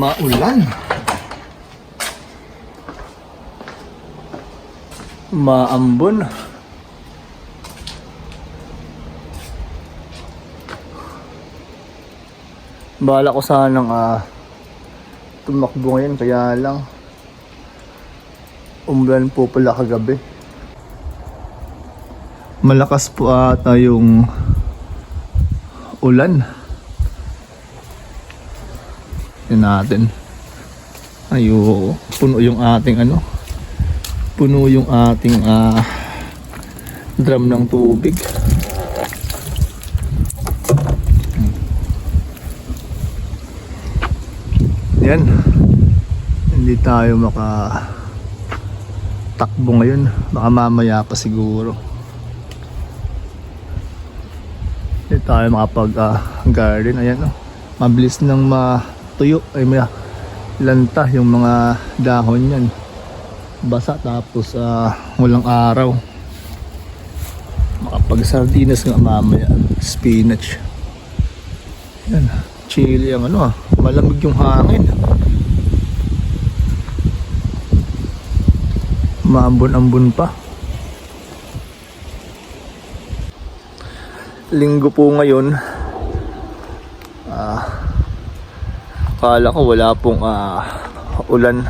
Maulan. Maambon. Bala ko sanang ah tumakbo ngayon kaya lang umulan po pala kagabi. Malakas po ata yung ulan. Yan natin. Ayo, puno yung ating ano. Puno yung ating ah drum ng tubig. Yan. Hindi tayo maka takbo ngayon. Baka mamaya pa siguro. Hindi tayo makapag ah, garden. Ayan oh. Mabilis nang matuyo. Ay may lanta yung mga dahon yan. Basa tapos ah, walang araw. Makapag sardinas nga mamaya. Spinach. Yan. Chili ang ano ah. Malamig yung hangin. Maambon-ambon pa. Linggo po ngayon. Ah, kala ko wala pong ah, ulan.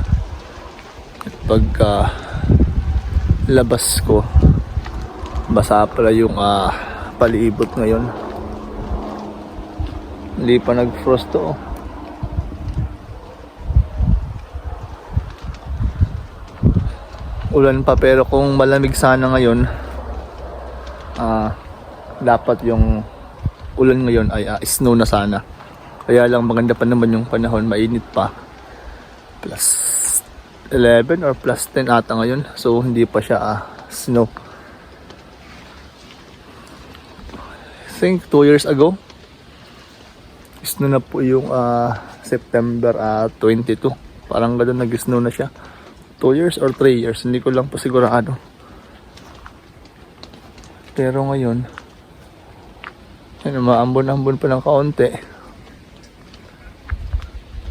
Pagka labas ko, basa pala yung ah, palibot ngayon. Hindi pa nag-frost to. oh. Ulan pa pero kung malamig sana ngayon, ah dapat yung ulan ngayon ay ah, snow na sana. Kaya lang maganda pa naman yung panahon, mainit pa. Plus 11 or plus 10 ata ngayon. So hindi pa siya ah, snow. I think 2 years ago, snow na po yung ah, September ah, 22. Parang gano'n nag-snow na siya. 2 years or 3 years, hindi ko lang po sigurado. Pero ngayon, ano, maambon-ambon pa ng kaunti.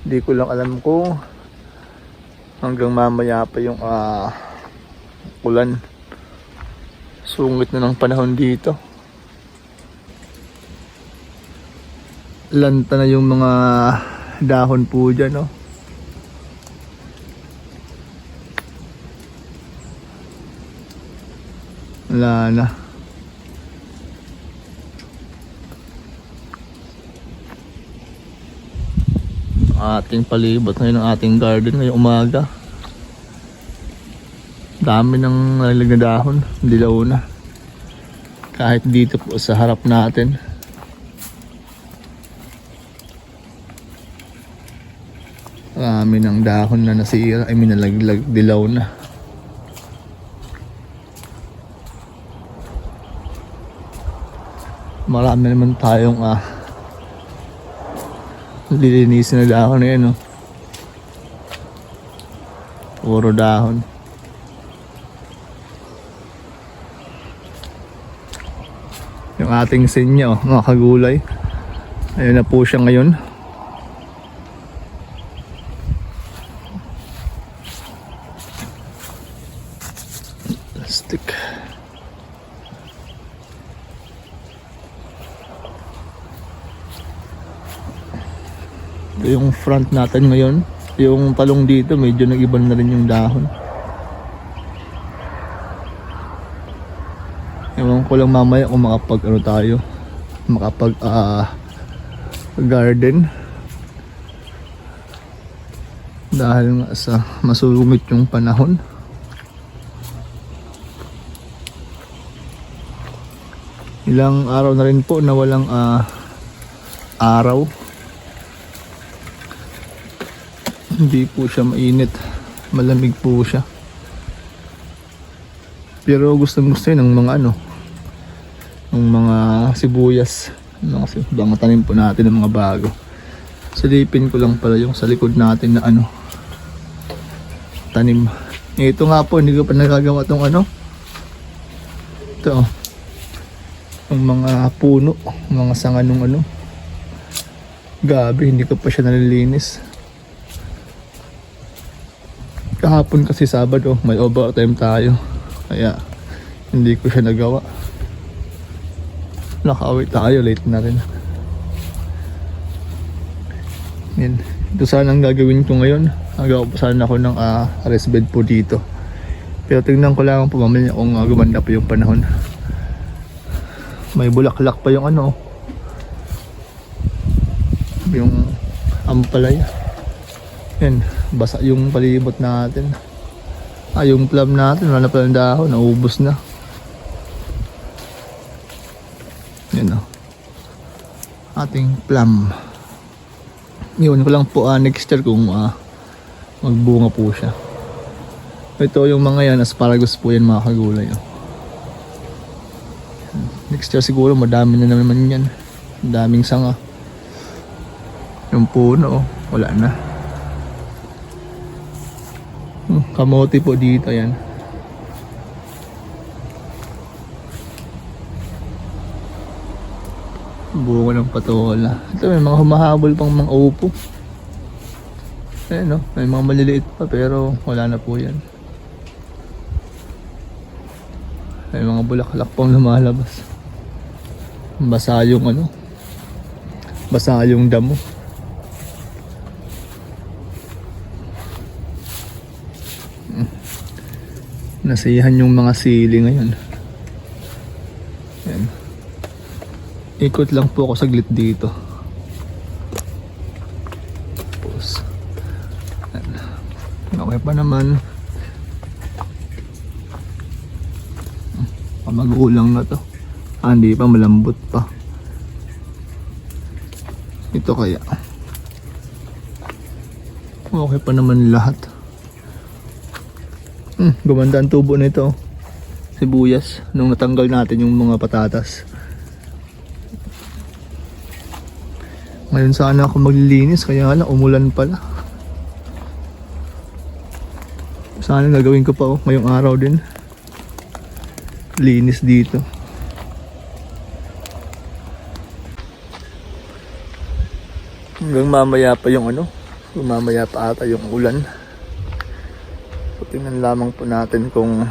Hindi ko lang alam kung hanggang mamaya pa yung ah, ulan. Sungit na ng panahon dito. Lanta na yung mga dahon po dyan, no? Wala na. Ating palibot ngayon ng ating garden ngayong umaga. Dami ng nalalag na dahon, dilaw na. Kahit dito po sa harap natin. Marami ng dahon na nasira, ay minalaglag, dilaw na. marami naman tayong ah lilinisin na dahon na yan no? puro dahon. Yung ating sinya oh, mga kagulay. Ayun na po siya ngayon plastic Ito yung front natin ngayon. Yung talong dito, medyo nag-iba na rin yung dahon. Ewan ko lang mamaya kung makapag ano tayo. Makapag ah, garden. Dahil nga sa masugumit yung panahon. Ilang araw na rin po na walang ah, araw. Hindi po siya mainit. Malamig po siya. Pero gustong gusto yun ng mga ano ng mga sibuyas mga, si- mga tanim po natin ng mga bago. Silipin ko lang pala yung sa likod natin na ano tanim. Ito nga po hindi ko pa nagagawa tong ano. Ito oh. yung mga puno mga sanga nung ano. Gabi hindi ko pa siya nalilinis kahapon kasi Sabado, may overtime tayo. Kaya hindi ko siya nagawa. Nakawit tayo, late na rin. Yan. Ito sana ang gagawin ko ngayon. Nagawa po sana ako ng ah, rest bed po dito. Pero tingnan ko lang po mamaya kung uh, gumanda pa yung panahon. May bulaklak pa yung ano. Yung ampalaya. Yan, basa yung palibot natin. Ah, yung plum natin, wala na pala dahon, naubos na. Yan o. Ating plum. Iwan ko lang po ah, next year kung ah, magbunga po siya. Ito yung mga yan, asparagus po yan mga kagulay. Oh. Next year siguro madami na naman yan. Daming sanga. Yung puno, oh, wala na. Hmm, kamote po dito yan. Bunga ng patola. Ito may mga humahabol pang mga upo. Ayan no, may mga maliliit pa pero wala na po yan. May mga bulaklak pang lumalabas. Basa yung ano. Basa yung damo. Nasihan yung mga sili ngayon. Ayan. Ikot lang po ako saglit dito. Tapos, ayan. okay pa naman. Pamagulang na to. Ah, hindi pa, malambot pa. Ito kaya. Okay pa naman lahat. Hmm, gumanda ang tubo nito. Sibuyas. Nung natanggal natin yung mga patatas. Ngayon sana ako maglilinis kaya lang umulan pala. Sana gagawin ko pa oh, ngayong araw din. Linis dito. Hanggang mamaya pa yung ano, mamaya pa ata yung ulan. Tingnan lamang po natin kung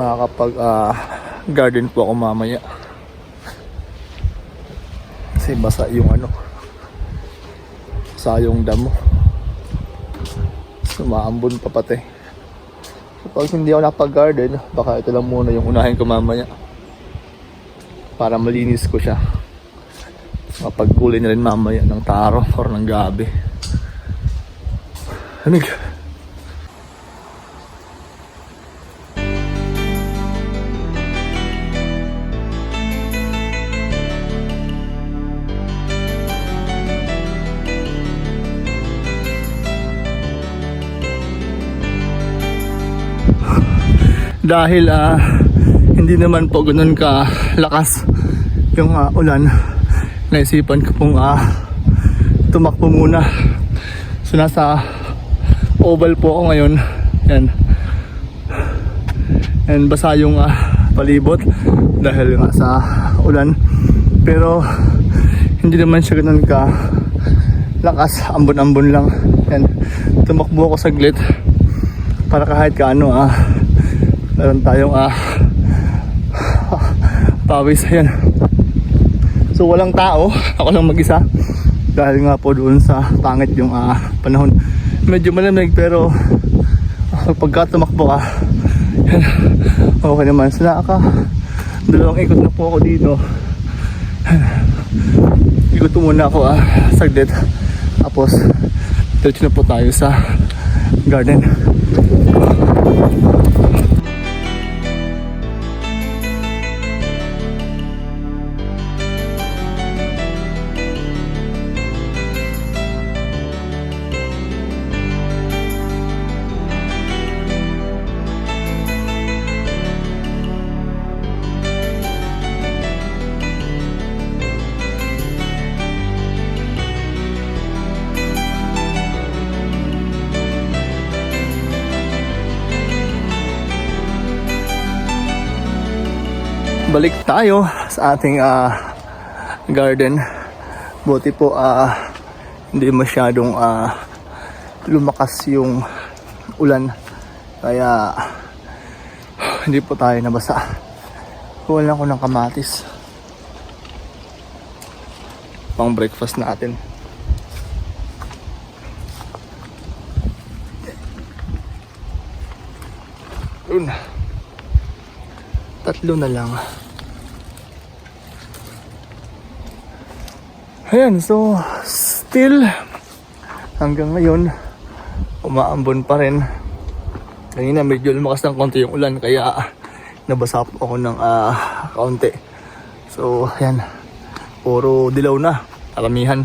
makakapag ah, garden po ako mamaya. Kasi basa yung ano, basa yung damo. Sumaambon pa pati. Kapag hindi ako nakapag-garden, baka ito lang muna yung unahin ko mamaya. Para malinis ko siya. Mapagkulay na rin mamaya ng taro or ng gabi. Amig. Dahil ah hindi naman po ganun ka lakas yung ah, ulan. Naisipan ko pong ah, tumakbo muna. So nasa oval po ako ngayon. Yan. And basa yung ah, palibot dahil nga sa ulan. Pero hindi naman siya ganun ka lakas. Ambon-ambon lang. Yan. Tumakbo ako saglit para kahit kaano ah meron tayong ah pawis ayan. So walang tao. Ako lang mag isa dahil nga po doon sa pangit yung ah, panahon. Medyo malamig pero ah, pagka tumakbo ka yan, okay naman. So naka dalawang ikot na po ako dito. Ikot muna ako ah, saglit. Tapos diretso na po tayo sa garden balik tayo sa ating ah, garden. Buti po ah, hindi masyadong ah, lumakas yung ulan. Kaya hindi po tayo nabasa. Kuha ko ng kamatis. Pang breakfast natin. Yun. Tatlo na lang. Ayan, so still hanggang ngayon umaambon pa rin. Kanina medyo lumakas ng konti yung ulan kaya nabasa ako ng ah, kaunti. So, ayan. Puro dilaw na. Karamihan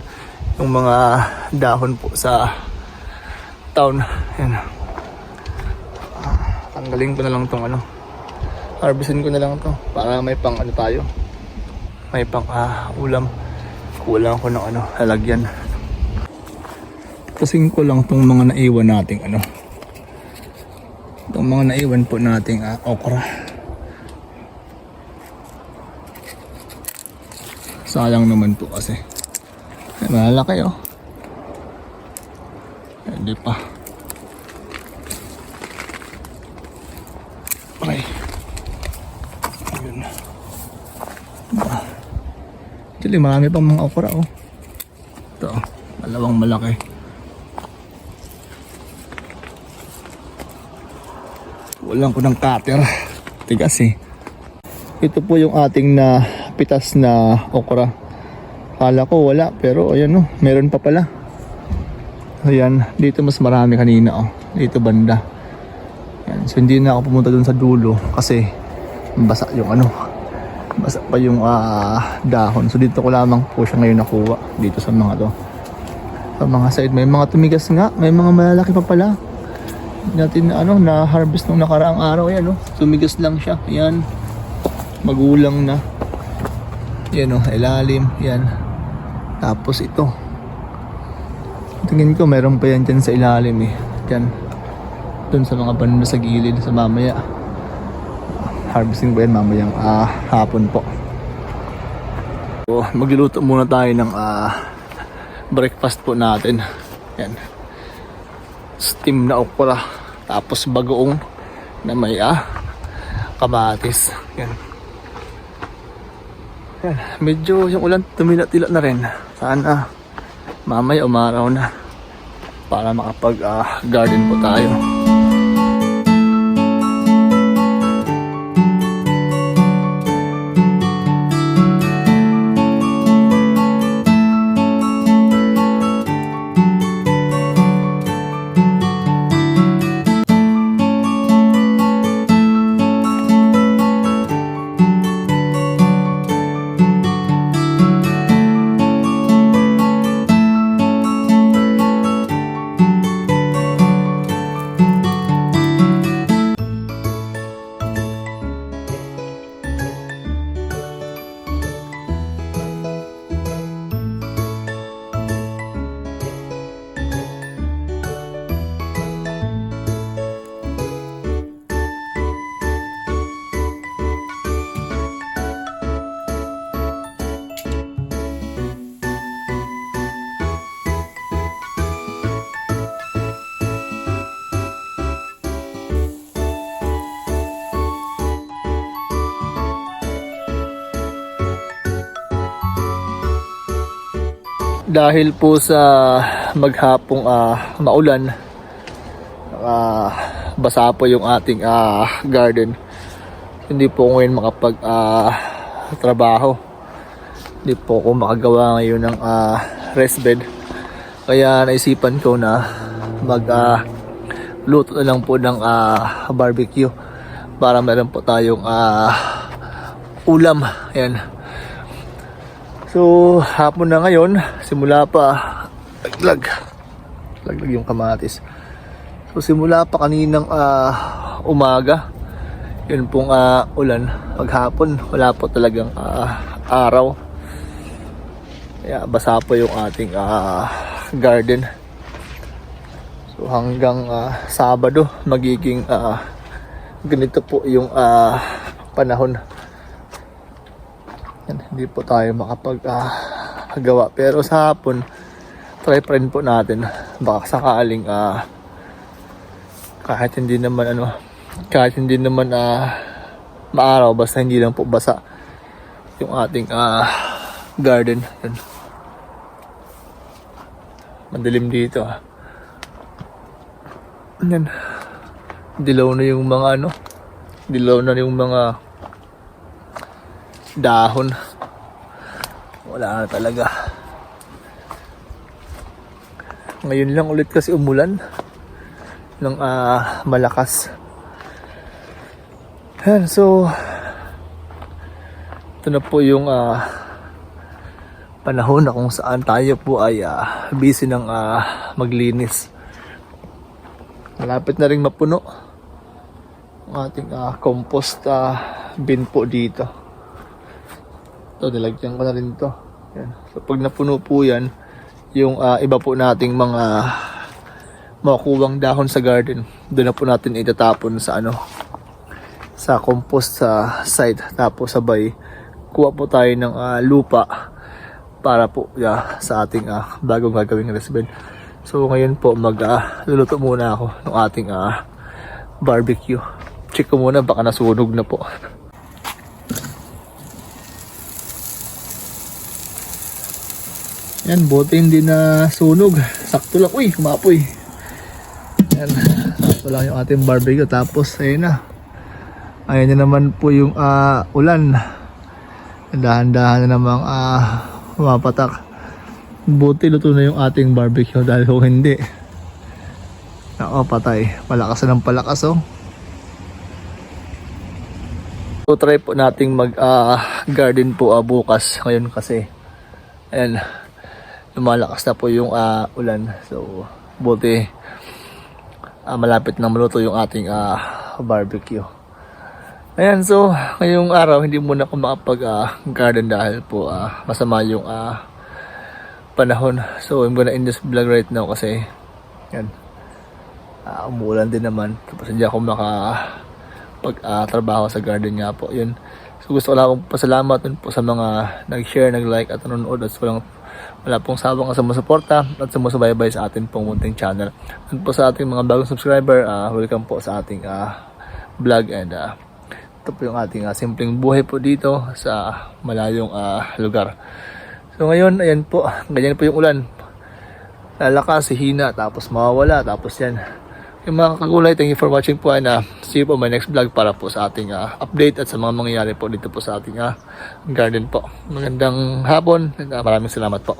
yung mga dahon po sa town. Ayan. Tanggalin ko na lang tong ano. Harvestin ko na lang to para may pang ano tayo. May pang ah, ulam. Kulang ko ng ano, lalagyan. Kasing ko lang tong mga naiwan nating ano. Itong mga naiwan po nating ah, okra. Sayang naman po kasi. Ay, malalaki oh. Hindi pa. Okay. Ayun. Ah. Actually, marami pang mga okra oh. Ito, oh, dalawang malaki. Walang ko ng cutter. Tigas eh. Ito po yung ating na pitas na okra. Kala ko wala, pero ayan oh, meron pa pala. Ayan, dito mas marami kanina oh. Dito banda. Ayan, so hindi na ako pumunta dun sa dulo kasi basa yung ano. Basa pa yung ah, dahon. So dito ko lamang po siya ngayon nakuha dito sa mga to. Sa mga side may mga tumigas nga, may mga malalaki pa pala. Natin na ano na harvest nung nakaraang araw yan oh. Tumigas lang siya. Ayan. Magulang na. Yan oh, ilalim. Yan. Tapos ito. Tingin ko meron pa yan dyan sa ilalim eh. Dyan. Dun sa mga banda sa gilid sa mamaya. Harvesting ko yan mamayang ah, hapon po. So, magluluto muna tayo ng ah, breakfast po natin. Yan. Steam na okra. Tapos bagoong na may ah, kamatis. Yan. Yan. Medyo yung ulan tumila-tila na rin. Sana mamaya umaraw na para makapag ah, garden po tayo. Dahil po sa maghapong ah, maulan ah, basa po yung ating ah, garden. Hindi po ngayon makapag ah, trabaho. Hindi po ako makagawa ngayon ng ah, rest bed. Kaya naisipan ko na mag ah, luto na lang po ng ah, barbecue para meron po tayong ah, ulam. Ayan So, hapon na ngayon, simula pa, laglag. Laglag yung kamatis. So, simula pa kaninang ah, umaga, yun pong ah, ulan. Maghapon, wala po talagang ah, araw. Kaya basa po yung ating ah, garden. So, hanggang ah, Sabado, magiging ah, ganito po yung ah, panahon. Yan, hindi po tayo makapag ah, gawa. Pero sa hapon, try pa rin po natin. Baka sakaling ah kahit hindi naman ano, kahit hindi naman ah maaraw, basta hindi lang po basa yung ating ah garden. Yun. Madilim dito ah. Yan. Dilaw na yung mga ano, dilaw na yung mga dahon. Wala na talaga. Ngayon lang ulit kasi umulan ng ah, malakas. Yan, so ito na po yung ah, panahon na kung saan tayo po ay ah, busy ng ah, maglinis. Malapit na rin mapuno ang ating ah, compost ah, bin po dito. Ito, nilagyan ko na rin to. Yan. So pag napuno po yan, yung ah, iba po nating mga makukuwang dahon sa garden, doon na po natin itatapon sa ano, sa compost sa site. Tapos sabay, kuha po tayo ng ah, lupa para po yeah, sa ating ah, bagong gagawing recipe. So ngayon po mag ah, luluto muna ako ng ating ah, barbecue. Check ko muna baka nasunog na po. Yan, bote hindi na sunog. Sakto lang. Uy, kumapoy. Yan, sakto lang yung ating barbecue. Tapos, ayun na. Ayun na naman po yung ah, ulan. Dahan-dahan na namang ah, mapatak. Buti luto na yung ating barbecue dahil kung hindi. Nako, patay. Palakas na ng palakas, oh. So, try po nating mag ah, garden po ah, bukas. Ngayon kasi, ayan, lumalakas na po yung ah, ulan. So, buti ah, malapit na maluto yung ating ah, barbecue. Ayan, so, ngayong araw, hindi muna ako makapag-garden dahil po ah, masama yung ah, panahon. So, I'm gonna end this vlog right now kasi, yan, ah, umuulan din naman. Tapos hindi ako maka pag ah, trabaho sa garden nga po. Yun. Gusto ko lang akong pasalamat dun po sa mga nag-share, nag-like at nanonood at walang wala pong sawang sumusuporta at sumusubaybay sa ating pong munting channel. At po sa ating mga bagong subscriber, ah, welcome po sa ating ah, vlog and ah, ito po yung ating ah, simpleng buhay po dito sa malayong ah, lugar. So ngayon, ayan po, ganyan po yung ulan. Lalakas, hihina, tapos mawawala, tapos yan. Yung mga kagulay, thank you for watching po and uh, see you po my next vlog para po sa ating ah, update at sa mga mangyayari po dito po sa ating ah, garden po. Magandang hapon and ah, maraming salamat po.